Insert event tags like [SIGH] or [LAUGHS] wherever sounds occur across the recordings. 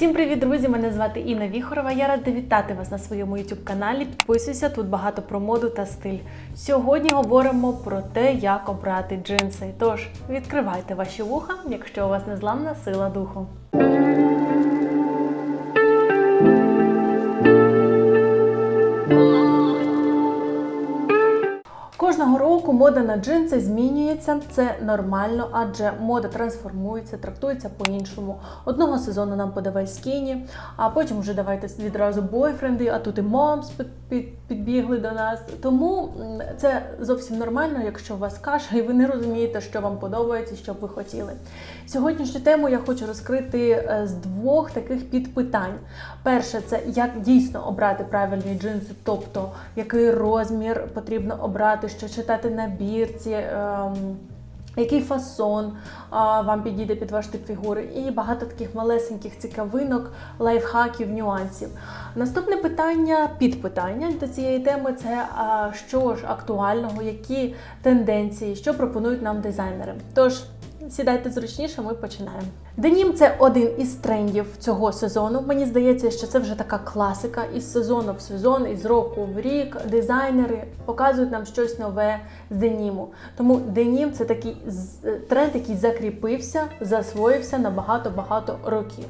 Всім привіт, друзі! Мене звати Інна Віхорова. Я рада вітати вас на своєму youtube каналі. Підписуйся, тут багато про моду та стиль. Сьогодні говоримо про те, як обрати джинси. Тож відкривайте ваші вуха, якщо у вас незламна сила духу. Року мода на джинси змінюється. Це нормально, адже мода трансформується, трактується по-іншому. Одного сезону нам подавай скіні, а потім вже давайте відразу бойфренди, а тут і під, підбігли до нас. Тому це зовсім нормально, якщо у вас каша, і ви не розумієте, що вам подобається, що б ви хотіли. Сьогоднішню тему я хочу розкрити е, з двох таких підпитань. Перше, це як дійсно обрати правильні джинси, тобто який розмір потрібно обрати, що читати на бірці. ем, який фасон вам підійде під ваш тип фігури, і багато таких малесеньких цікавинок, лайфхаків, нюансів. Наступне питання, підпитання до цієї теми це що ж актуального, які тенденції, що пропонують нам дизайнери. Тож сідайте зручніше, ми починаємо. Денім це один із трендів цього сезону. Мені здається, що це вже така класика із сезону в сезон, із року в рік. Дизайнери показують нам щось нове з деніму. Тому денім це такий тренд, який закріпився, засвоївся на багато-багато років.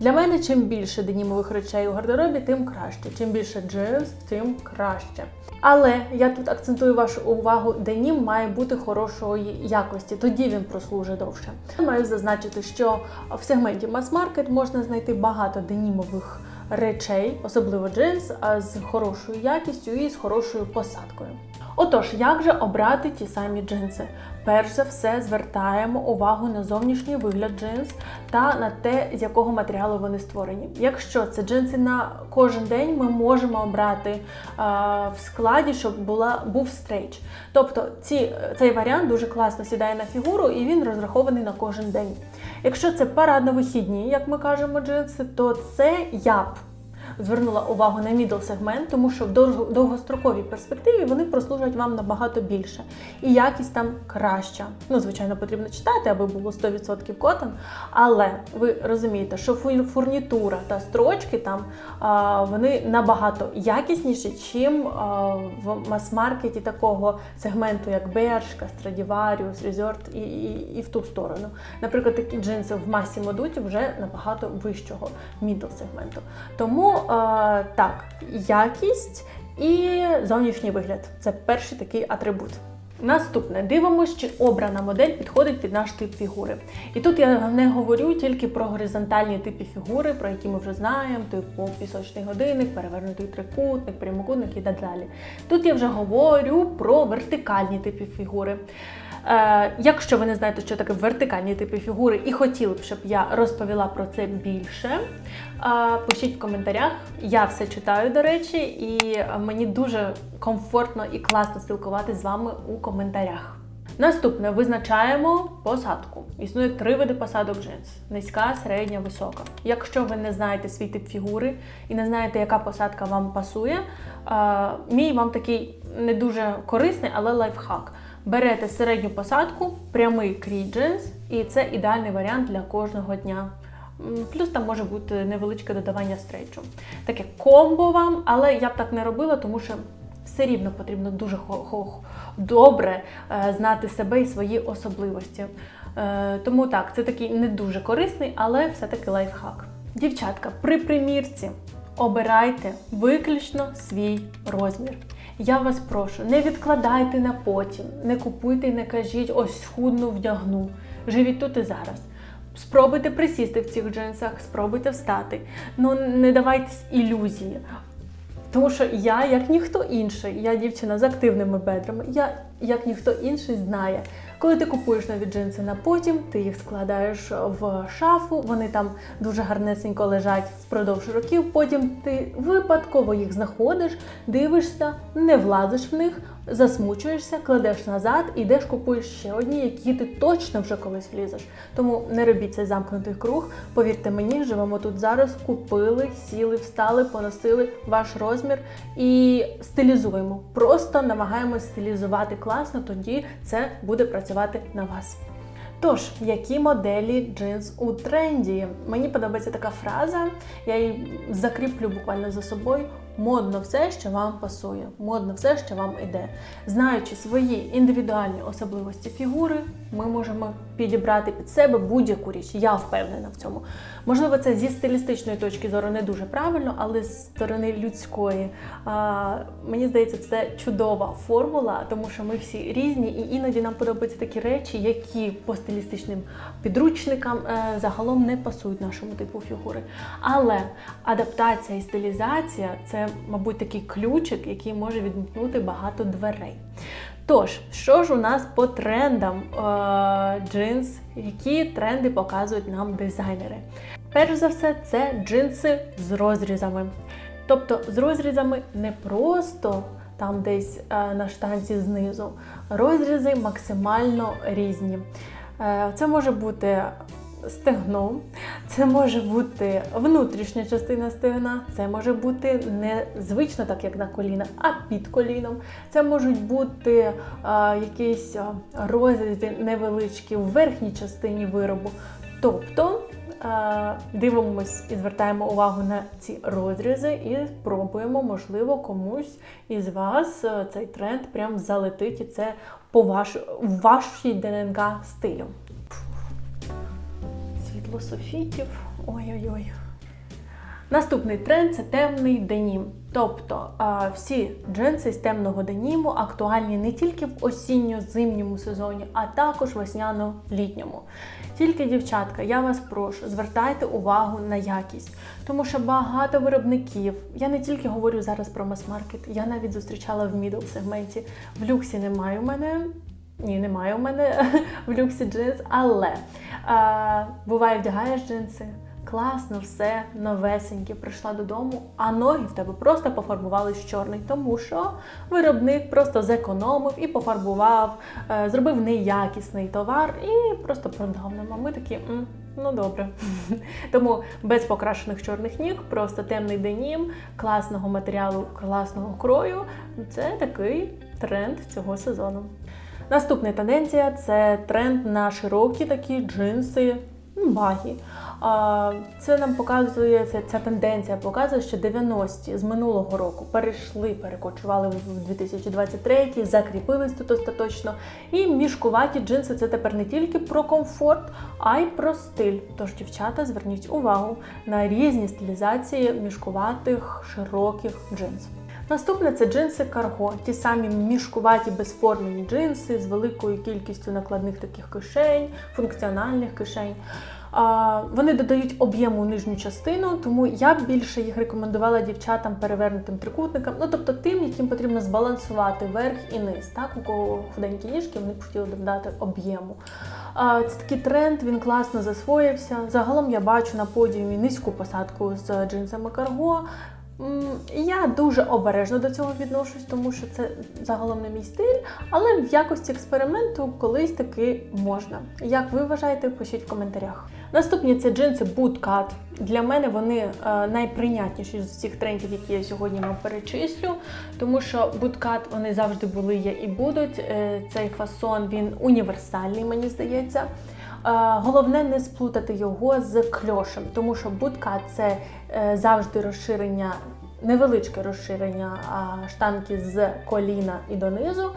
Для мене чим більше денімових речей у гардеробі, тим краще. Чим більше джинс, тим краще. Але я тут акцентую вашу увагу, денім має бути хорошої якості, тоді він прослужить довше. Маю зазначити, що в сегменті мас-маркет можна знайти багато денімових речей, особливо джинс, з хорошою якістю і з хорошою посадкою. Отож, як же обрати ті самі джинси? Перш за все, звертаємо увагу на зовнішній вигляд джинс та на те, з якого матеріалу вони створені. Якщо це джинси на кожен день, ми можемо обрати е, в складі, щоб була був стрейч. Тобто ці, цей варіант дуже класно сідає на фігуру і він розрахований на кожен день. Якщо це парадно-вихідні, як ми кажемо, джинси, то це я б звернула увагу на мідл сегмент, тому що в довгостроковій перспективі вони прослужать вам набагато більше. І якість там краща. Ну, звичайно, потрібно читати, аби було 100% котон. Але ви розумієте, що фу- фурнітура та строчки там вони набагато якісніші, чим в мас-маркеті такого сегменту, як Бершка, Stradivarius, Resort і, і, і в ту сторону. Наприклад, такі джинси в масі модуті вже набагато вищого мідл сегменту. Тому так, якість і зовнішній вигляд це перший такий атрибут. Наступне дивимося, чи обрана модель підходить під наш тип фігури. І тут я не говорю тільки про горизонтальні типи фігури, про які ми вже знаємо, типу пісочний годинник, перевернутий трикутник, прямокутник і так далі. Тут я вже говорю про вертикальні типи фігури. Е, якщо ви не знаєте, що таке вертикальні типи фігури, і хотіли б, щоб я розповіла про це більше, е, пишіть в коментарях. Я все читаю, до речі, і мені дуже комфортно і класно спілкуватися з вами у коментарях. Наступне визначаємо посадку. Існує три види посадок джинс: низька, середня, висока. Якщо ви не знаєте свій тип фігури і не знаєте, яка посадка вам пасує, е, мій вам такий не дуже корисний, але лайфхак. Берете середню посадку, прямий крій джинс, і це ідеальний варіант для кожного дня. Плюс там може бути невеличке додавання стрейчу. Таке комбо вам, але я б так не робила, тому що все рівно потрібно дуже добре е, знати себе і свої особливості. Е, Тому так, це такий не дуже корисний, але все-таки лайфхак. Дівчатка, при примірці обирайте виключно свій розмір. Я вас прошу, не відкладайте на потім, не купуйте і не кажіть, ось схудну вдягну. Живіть тут і зараз. Спробуйте присісти в цих джинсах, спробуйте встати. Ну не давайте ілюзії. Тому що я, як ніхто інший, я дівчина з активними бедрами, я, як ніхто інший, знає, коли ти купуєш нові джинси на потім, ти їх складаєш в шафу, вони там дуже гарнесенько лежать впродовж років. Потім ти випадково їх знаходиш, дивишся, не влазиш в них, засмучуєшся, кладеш назад і йдеш купуєш ще одні, які ти точно вже колись влізеш. Тому не робіть цей замкнутий круг. Повірте мені, живемо тут зараз, купили, сіли, встали, поносили ваш розмір і стилізуємо. Просто намагаємось стилізувати класно, тоді це буде працювати на вас. Тож, які моделі джинс у тренді? Мені подобається така фраза, я її закріплю буквально за собою. Модно все, що вам пасує, модно все, що вам іде. Знаючи свої індивідуальні особливості фігури, ми можемо підібрати під себе будь-яку річ. Я впевнена в цьому. Можливо, це зі стилістичної точки зору не дуже правильно, але з сторони людської. А, мені здається, це чудова формула, тому що ми всі різні, і іноді нам подобаються такі речі, які по стилістичним підручникам е, загалом не пасують нашому типу фігури. Але адаптація і стилізація це, мабуть, такий ключик, який може відмкнути багато дверей. Тож, що ж у нас по трендам е, джинс, які тренди показують нам дизайнери? Перш за все, це джинси з розрізами. Тобто з розрізами не просто там десь е, на штанці знизу, розрізи максимально різні. Е, це може бути стегно, це може бути внутрішня частина стегна, це може бути не звично, так як на коліна, а під коліном. Це можуть бути е, якісь розрізи невеличкі в верхній частині виробу. Тобто е, дивимось і звертаємо увагу на ці розрізи і спробуємо, можливо, комусь із вас цей тренд прям залетить, і це по ваш, вашій ДНК стилю. Світло софітів. Ой-ой-ой. Наступний тренд це темний денім. Тобто всі джинси з темного деніму актуальні не тільки в осінньо-зимньому сезоні, а також весняно-літньому. Тільки, дівчатка, я вас прошу, звертайте увагу на якість, тому що багато виробників. Я не тільки говорю зараз про мас-маркет, я навіть зустрічала в мідл сегменті. В люксі немає у мене. Ні, немає у мене [LAUGHS] в люксі джинс, але а, буває, вдягаєш джинси, класно, все, новесеньке, прийшла додому, а ноги в тебе просто пофарбувались в чорний, тому що виробник просто зекономив і пофарбував, е, зробив неякісний товар і просто продав нам. А ми такі. «М, Ну добре. [LAUGHS] Тому без покрашених чорних ніг, просто темний денім, класного матеріалу, класного крою. Це такий тренд цього сезону. Наступна тенденція це тренд на широкі такі джинси багі. Це нам показує, ця, ця тенденція показує, що 90-ті з минулого року перейшли, перекочували в 2023, закріпились тут остаточно. І мішкуваті джинси це тепер не тільки про комфорт, а й про стиль. Тож, дівчата, зверніть увагу на різні стилізації мішкуватих широких джинс. Наступне це джинси карго, ті самі мішкуваті безформені джинси з великою кількістю накладних таких кишень, функціональних кишень. Вони додають об'єму у нижню частину, тому я б більше їх рекомендувала дівчатам перевернутим трикутникам, ну тобто тим, яким потрібно збалансувати верх і низ. Так, у кого худенькі ніжки, вони б хотіли додати об'єму. Це такий тренд, він класно засвоївся. Загалом я бачу на подіумі низьку посадку з джинсами карго. Я дуже обережно до цього відношусь, тому що це загалом не мій стиль, але в якості експерименту колись таки можна. Як ви вважаєте, пишіть в коментарях. Наступні це джинси Bootcut. Для мене вони е, найприйнятніші з всіх трендів, які я сьогодні вам перечислю, тому що Bootcut вони завжди були, є і будуть. Е, Цей фасон він універсальний, мені здається. Е, Головне не сплутати його з кльошем, тому що будка це завжди розширення, невеличке розширення штанки з коліна і донизу.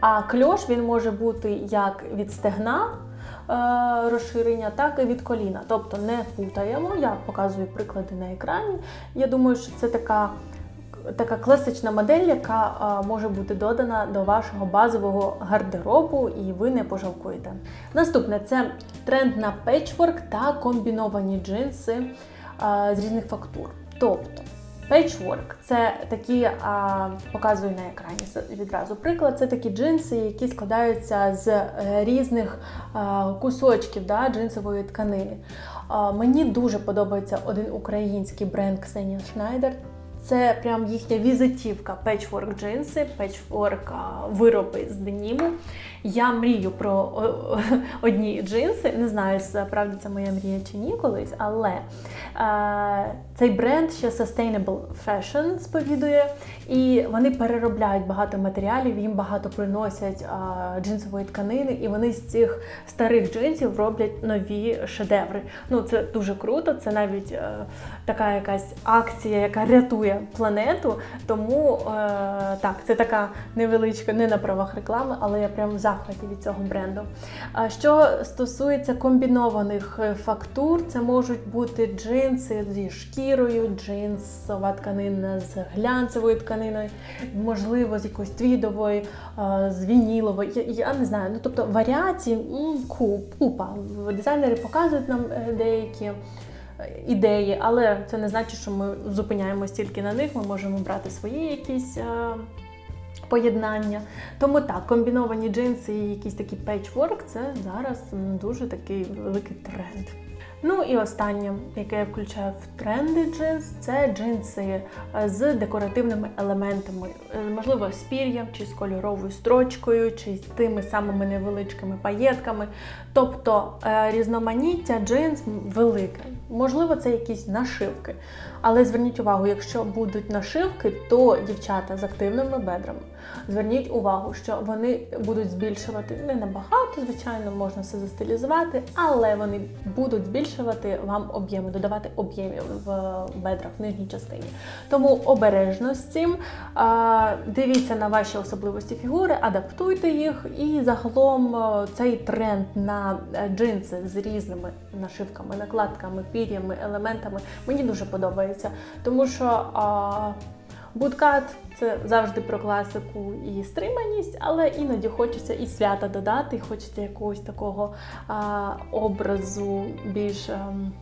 А кльош він може бути як від стегна е, розширення, так і від коліна. Тобто не путаємо. Я показую приклади на екрані. Я думаю, що це така така класична модель, яка а, може бути додана до вашого базового гардеробу, і ви не пожалкуєте. Наступне це тренд на петчворк та комбіновані джинси з різних фактур. Тобто Пейчворк це такі, а, показую на екрані відразу приклад. Це такі джинси, які складаються з е, різних кусочків да, джинсової тканини. Мені дуже подобається один український бренд Ксенія Шнайдер. Це прям їхня візитівка печворк джинси, а, вироби з деніму. Я мрію про одні джинси. Не знаю, справді це моя мрія чи ні колись, але е, цей бренд ще Sustainable Fashion сповідує, і вони переробляють багато матеріалів, їм багато приносять а, джинсової тканини, і вони з цих старих джинсів роблять нові шедеври. Ну це дуже круто. Це навіть е, така якась акція, яка рятує планету. Тому е, так, це така невеличка, не на правах реклами, але я прям в захваті від цього бренду. Що стосується комбінованих е, фактур, це можуть бути джинси зі шкірою, джинсова тканина з глянцевою тканиною, можливо, з якоюсь твідовою, е, з вініловою. Я, я не знаю. Ну тобто варіацій купа. Дизайнери показують нам е, деякі ідеї, але це не значить, що ми зупиняємось тільки на них. Ми можемо брати свої якісь. е, Поєднання. Тому так, комбіновані джинси і якийсь такий пейчворк це зараз дуже такий великий тренд. Ну і останнє, яке я включаю в тренди джинс, це джинси е, з декоративними елементами, Е, можливо, з пір'ям, чи з кольоровою строчкою, чи з тими самими невеличкими паєтками. Тобто е, різноманіття джинс велике. Можливо, це якісь нашивки. Але зверніть увагу, якщо будуть нашивки, то дівчата з активними бедрами. Зверніть увагу, що вони будуть збільшувати не набагато, звичайно, можна все застилізувати, але вони будуть збільшувати вам об'єми, додавати об'ємів в бедрах в нижній частині. Тому обережно з цим. Дивіться на ваші особливості фігури, адаптуйте їх, і загалом е, цей тренд на е, джинси з різними нашивками, накладками, пір'ями, елементами мені дуже подобається, тому що. А, Буткат це завжди про класику і стриманість, але іноді хочеться і свята додати, і хочеться якогось такого а, образу більш ем,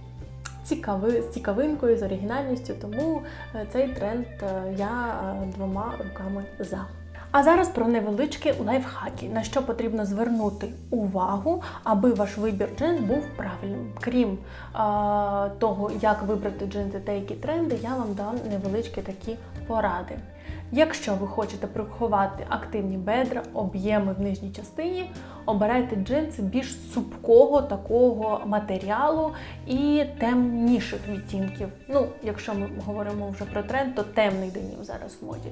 цікави, з цікавинкою, з оригінальністю. Тому е, цей тренд е, я е, двома руками за. А зараз про невеличкі лайфхаки, на що потрібно звернути увагу, аби ваш вибір джинс був правильним. Крім е, того, як вибрати джинси та які тренди, я вам дам невеличкі такі поради. Якщо ви хочете приховати активні бедра, об'єми в нижній частині, обирайте джинси більш супкого такого матеріалу і темніших відтінків. Ну, якщо ми говоримо вже про тренд, то темний денім зараз в моді.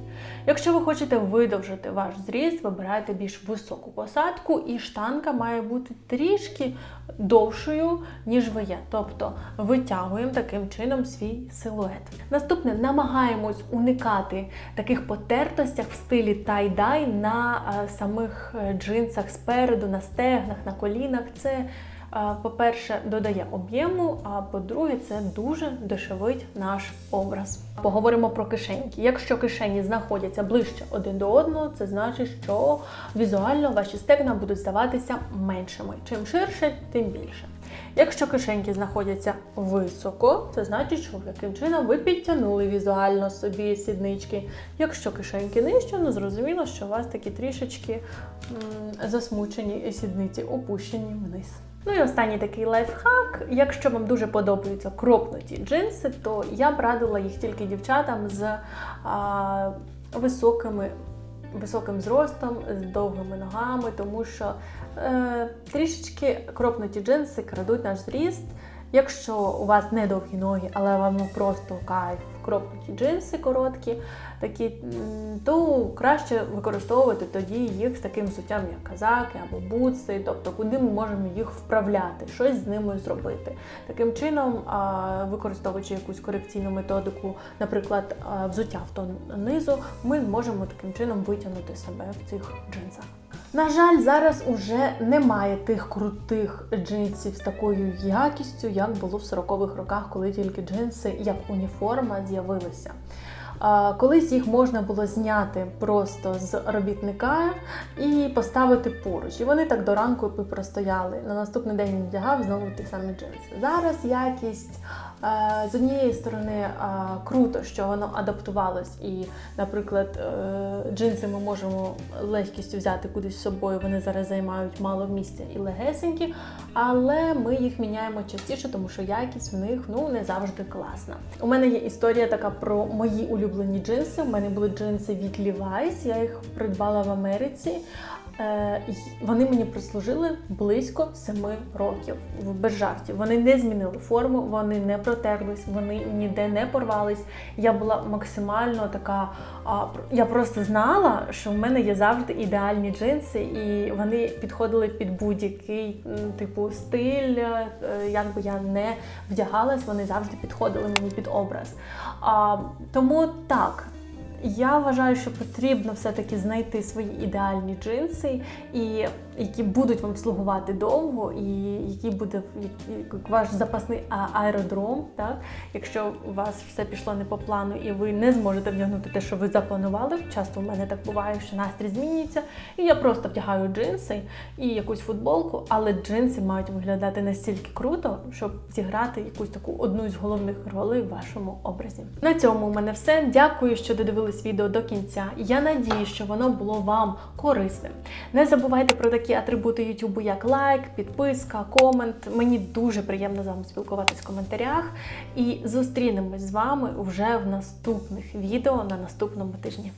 Якщо ви хочете видовжити ваш зріст, вибирайте більш високу посадку, і штанга має бути трішки довшою, ніж ви є. Тобто витягуємо таким чином свій силует. Наступне намагаємось уникати таких потертостях в стилі тай-дай на е, самих е, джинсах спереду, на стегнах, на колінах. Це по-перше, додає об'єму, а по-друге, це дуже дешевить наш образ. Поговоримо про кишеньки. Якщо кишені знаходяться ближче один до одного, це значить, що візуально ваші стегна будуть здаватися меншими. Чим ширше, тим більше. Якщо кишеньки знаходяться високо, це значить, що яким чином ви підтягнули візуально собі сіднички. Якщо кишеньки нижче, ну зрозуміло, що у вас такі трішечки м, засмучені сідниці, опущені вниз. Ну і останній такий лайфхак. Якщо вам дуже подобаються кропнуті джинси, то я б радила їх тільки дівчатам з а, високими. Високим зростом, з довгими ногами, тому що е, трішечки кропнуті джинси крадуть наш зріст. Якщо у вас не довгі ноги, але вам ну, просто кайф, кропнуті джинси короткі, такі, то краще використовувати тоді їх з таким взуттям, як казаки або бутси, тобто куди ми можемо їх вправляти, щось з ними зробити. Таким чином, використовуючи якусь корекційну методику, наприклад, взуття в тон низу, ми зможемо таким чином витягнути себе в цих джинсах. На жаль, зараз уже немає тих крутих джинсів з такою якістю, як було в 40-х роках, коли тільки джинси як уніформа з'явилися. Колись їх можна було зняти просто з робітника і поставити поруч. І вони так до ранку і простояли. На наступний день він вдягав знову ті самі джинси. Зараз якість З однієї сторони, е, круто, що воно адаптувалось, і, наприклад, е, джинси ми можемо легкістю взяти кудись з собою. Вони зараз займають мало місця і легесенькі, але ми їх міняємо частіше, тому що якість в них ну не завжди класна. У мене є історія така про мої улюблені джинси. У мене були джинси від Levi's, я їх придбала в Америці. Е, Вони мені прослужили близько 7 років без жартів. Вони не змінили форму, вони не протерлись, вони ніде не порвались. Я була максимально така. Я просто знала, що в мене є завжди ідеальні джинси, і вони підходили під будь-який типу стиль. е, Як би я не вдягалась, вони завжди підходили мені під образ. Тому так. Я вважаю, що потрібно все-таки знайти свої ідеальні джинси, і які будуть вам слугувати довго, і які буде ваш запасний аеродром. Так? Якщо у вас все пішло не по плану і ви не зможете вдягнути те, що ви запланували. Часто в мене так буває, що настрій змінюється, і я просто вдягаю джинси і якусь футболку, але джинси мають виглядати настільки круто, щоб зіграти якусь таку одну з головних ролей в вашому образі. На цьому у мене все. Дякую, що додивились відео до кінця. Я надію, що воно було вам корисним. Не забувайте про такі атрибути Ютубу, як лайк, підписка, комент. Мені дуже приємно з вами спілкуватись в коментарях. І зустрінемось з вами вже в наступних відео на наступному тижні.